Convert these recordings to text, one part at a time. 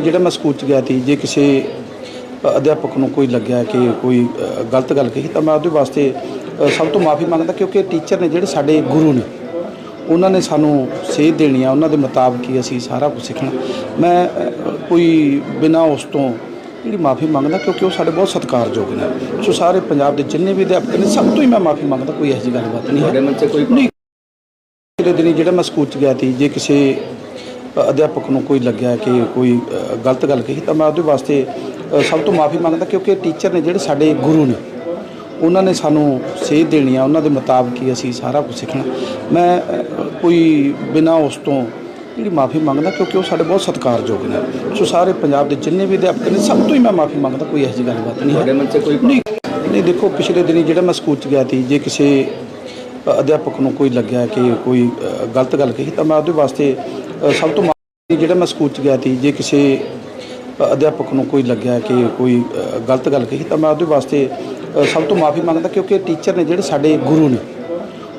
ਜਿਹੜਾ ਮੈਂ ਸਕੂਲ ਚ ਗਿਆ ਸੀ ਜੇ ਕਿਸੇ ਅਧਿਆਪਕ ਨੂੰ ਕੋਈ ਲੱਗਿਆ ਕਿ ਕੋਈ ਗਲਤ ਗੱਲ ਕਹੀ ਤਾਂ ਮੈਂ ਉਹਦੇ ਵਾਸਤੇ ਸਭ ਤੋਂ ਮਾਫੀ ਮੰਗਦਾ ਕਿਉਂਕਿ ਟੀਚਰ ਨੇ ਜਿਹੜੇ ਸਾਡੇ ਗੁਰੂ ਨੇ ਉਹਨਾਂ ਨੇ ਸਾਨੂੰ ਸੇਧ ਦੇਣੀ ਆ ਉਹਨਾਂ ਦੇ ਮੁਤਾਬਕ ਹੀ ਅਸੀਂ ਸਾਰਾ ਕੁਝ ਸਿੱਖਣਾ। ਮੈਂ ਕੋਈ ਬਿਨਾਂ ਉਸ ਤੋਂ ਜਿਹੜੀ ਮਾਫੀ ਮੰਗਦਾ ਕਿਉਂਕਿ ਉਹ ਸਾਡੇ ਬਹੁਤ ਸਤਿਕਾਰਯੋਗ ਨੇ। ਸੋ ਸਾਰੇ ਪੰਜਾਬ ਦੇ ਜਿੰਨੇ ਵੀ ਅਧਿਆਪਕ ਨੇ ਸਭ ਤੋਂ ਹੀ ਮੈਂ ਮਾਫੀ ਮੰਗਦਾ ਕੋਈ ਇਹੋ ਜਿਹੀ ਗੱਲਬਾਤ ਨਹੀਂ ਹੈ। ਤੁਹਾਡੇ ਮਨ 'ਚ ਕੋਈ ਨਹੀਂ। ਪਿਛਲੇ ਦਿਨੀ ਜਿਹੜਾ ਮੈਂ ਸਕੂਲ ਚ ਗਿਆ ਸੀ ਜੇ ਕਿਸੇ ਅਧਿਆਪਕ ਨੂੰ ਕੋਈ ਲੱਗਿਆ ਕਿ ਕੋਈ ਗਲਤ ਗੱਲ ਕਹੀ ਤਾਂ ਮੈਂ ਉਹਦੇ ਵਾਸਤੇ ਸਭ ਤੋਂ ਮਾਫੀ ਮੰਗਦਾ ਕਿਉਂਕਿ ਟੀਚਰ ਨੇ ਜਿਹੜੇ ਸਾਡੇ ਗੁਰੂ ਨੇ ਉਹਨਾਂ ਨੇ ਸਾਨੂੰ ਸੇਧ ਦੇਣੀ ਆ ਉਹਨਾਂ ਦੇ ਮੁਤਾਬਕ ਹੀ ਅਸੀਂ ਸਾਰਾ ਕੁਝ ਸਿੱਖਣਾ। ਮੈਂ ਕੋਈ ਬਿਨਾਂ ਉਸ ਤੋਂ ਜਿਹੜੀ ਮਾਫੀ ਮੰਗਦਾ ਕਿਉਂਕਿ ਉਹ ਸਾਡੇ ਬਹੁਤ ਸਤਿਕਾਰਯੋਗ ਨੇ। ਸੋ ਸਾਰੇ ਪੰਜਾਬ ਦੇ ਜਿੰਨੇ ਵੀ ਅਧਿਆਪਕ ਨੇ ਸਭ ਤੋਂ ਹੀ ਮੈਂ ਮਾਫੀ ਮੰਗਦਾ ਕੋਈ ਇਹੋ ਜਿਹੀ ਗੱਲਬਾਤ ਨਹੀਂ ਤੁਹਾਡੇ ਮਨ 'ਚ ਕੋਈ ਨਹੀਂ ਦੇਖੋ ਪਿਛਲੇ ਦਿਨੀ ਜਿਹੜਾ ਮੈਂ ਸਕੂਲ ਚ ਗਿਆ ਸੀ ਜੇ ਕਿਸੇ ਅਧਿਆਪਕ ਨੂੰ ਕੋਈ ਲੱਗਿਆ ਕਿ ਕੋਈ ਗਲਤ ਗੱਲ ਕਹੀ ਤਾਂ ਮੈਂ ਉਹਦੇ ਵਾਸਤੇ ਸਭ ਤੋਂ ਜਿਹੜਾ ਮੈਂ ਸਕੂਲ ਚ ਗਿਆ ਸੀ ਜੇ ਕਿਸੇ ਅਧਿਆਪਕ ਨੂੰ ਕੋਈ ਲੱਗਿਆ ਕਿ ਕੋਈ ਗਲਤ ਗੱਲ ਕਹੀ ਤਾਂ ਮੈਂ ਉਹਦੇ ਵਾਸਤੇ ਸਭ ਤੋਂ ਮਾਫੀ ਮੰਗਦਾ ਕਿਉਂਕਿ ਟੀਚਰ ਨੇ ਜਿਹੜੇ ਸਾਡੇ ਗੁਰੂ ਨੇ।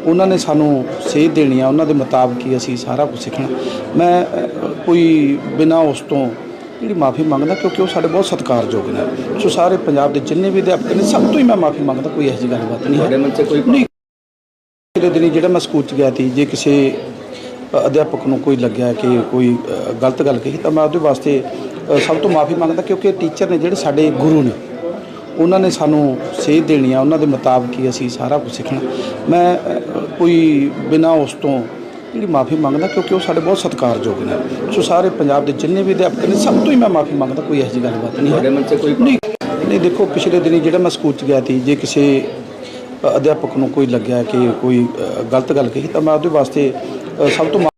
ਉਹਨਾਂ ਨੇ ਸਾਨੂੰ ਸੇਧ ਦੇਣੀ ਆ ਉਹਨਾਂ ਦੇ ਮੁਤਾਬਕ ਹੀ ਅਸੀਂ ਸਾਰਾ ਕੁਝ ਸਿੱਖਣਾ। ਮੈਂ ਕੋਈ ਬਿਨਾਂ ਉਸ ਤੋਂ ਜਿਹੜੀ ਮਾਫੀ ਮੰਗਦਾ ਕਿਉਂਕਿ ਉਹ ਸਾਡੇ ਬਹੁਤ ਸਤਿਕਾਰਯੋਗ ਨੇ। ਸੋ ਸਾਰੇ ਪੰਜਾਬ ਦੇ ਜਿੰਨੇ ਵੀ ਅਧਿਆਪਕ ਨੇ ਸਭ ਤੋਂ ਹੀ ਮੈਂ ਮਾਫੀ ਮੰਗਦਾ ਕੋਈ ਇਹੋ ਜਿਹੀ ਗੱਲਬਾਤ ਨਹੀਂ ਹੈ। ਤੁਹਾਡੇ ਮਨ 'ਚ ਕੋਈ ਨਹੀਂ ਪਿਛਲੇ ਦਿਨੀ ਜਿਹੜਾ ਮੈਂ ਸਕੂਲ ਚ ਗਿਆ ਸੀ ਜੇ ਕਿਸੇ ਅਧਿਆਪਕ ਨੂੰ ਕੋਈ ਲੱਗਿਆ ਕਿ ਕੋਈ ਗਲਤ ਗੱਲ ਕਹੀ ਤਾਂ ਮੈਂ ਉਹਦੇ ਵਾਸਤੇ ਸਭ ਤੋਂ ਮਾਫੀ ਮੰਗਦਾ ਕਿਉਂਕਿ ਟੀਚਰ ਨੇ ਜਿਹੜੇ ਸਾਡੇ ਗੁਰੂ ਨੇ ਉਹਨਾਂ ਨੇ ਸਾਨੂੰ ਸੇਧ ਦੇਣੀ ਆ ਉਹਨਾਂ ਦੇ ਮੁਤਾਬਕ ਹੀ ਅਸੀਂ ਸਾਰਾ ਕੁਝ ਸਿੱਖਣਾ। ਮੈਂ ਕੋਈ ਬਿਨਾਂ ਉਸ ਤੋਂ ਜਿਹੜੀ ਮਾਫੀ ਮੰਗਦਾ ਕਿਉਂਕਿ ਉਹ ਸਾਡੇ ਬਹੁਤ ਸਤਿਕਾਰਯੋਗ ਨੇ। ਸੋ ਸਾਰੇ ਪੰਜਾਬ ਦੇ ਜਿੰਨੇ ਵੀ ਅਧਿਆਪਕ ਨੇ ਸਭ ਤੋਂ ਹੀ ਮੈਂ ਮਾਫੀ ਮੰਗਦਾ ਕੋਈ ਇਹੋ ਜਿਹੀ ਗੱਲਬਾਤ ਨਹੀਂ ਹੈ। ਤੁਹਾਡੇ ਮਨ 'ਚ ਕੋਈ ਨਹੀਂ ਨਹੀਂ ਦੇਖੋ ਪਿਛਲੇ ਦਿਨੀ ਜਿਹੜਾ ਮੈਂ ਸਕੂਲ ਚ ਗਿਆ ਸੀ ਜੇ ਕਿਸੇ ਅਧਿਆਪਕ ਨੂੰ ਕੋਈ ਲੱਗਿਆ ਕਿ ਕੋਈ ਗਲਤ ਗੱਲ ਕਹੀ ਤਾਂ ਮੈਂ ਉਹਦੇ ਵਾਸਤੇ ਸਭ ਤੋਂ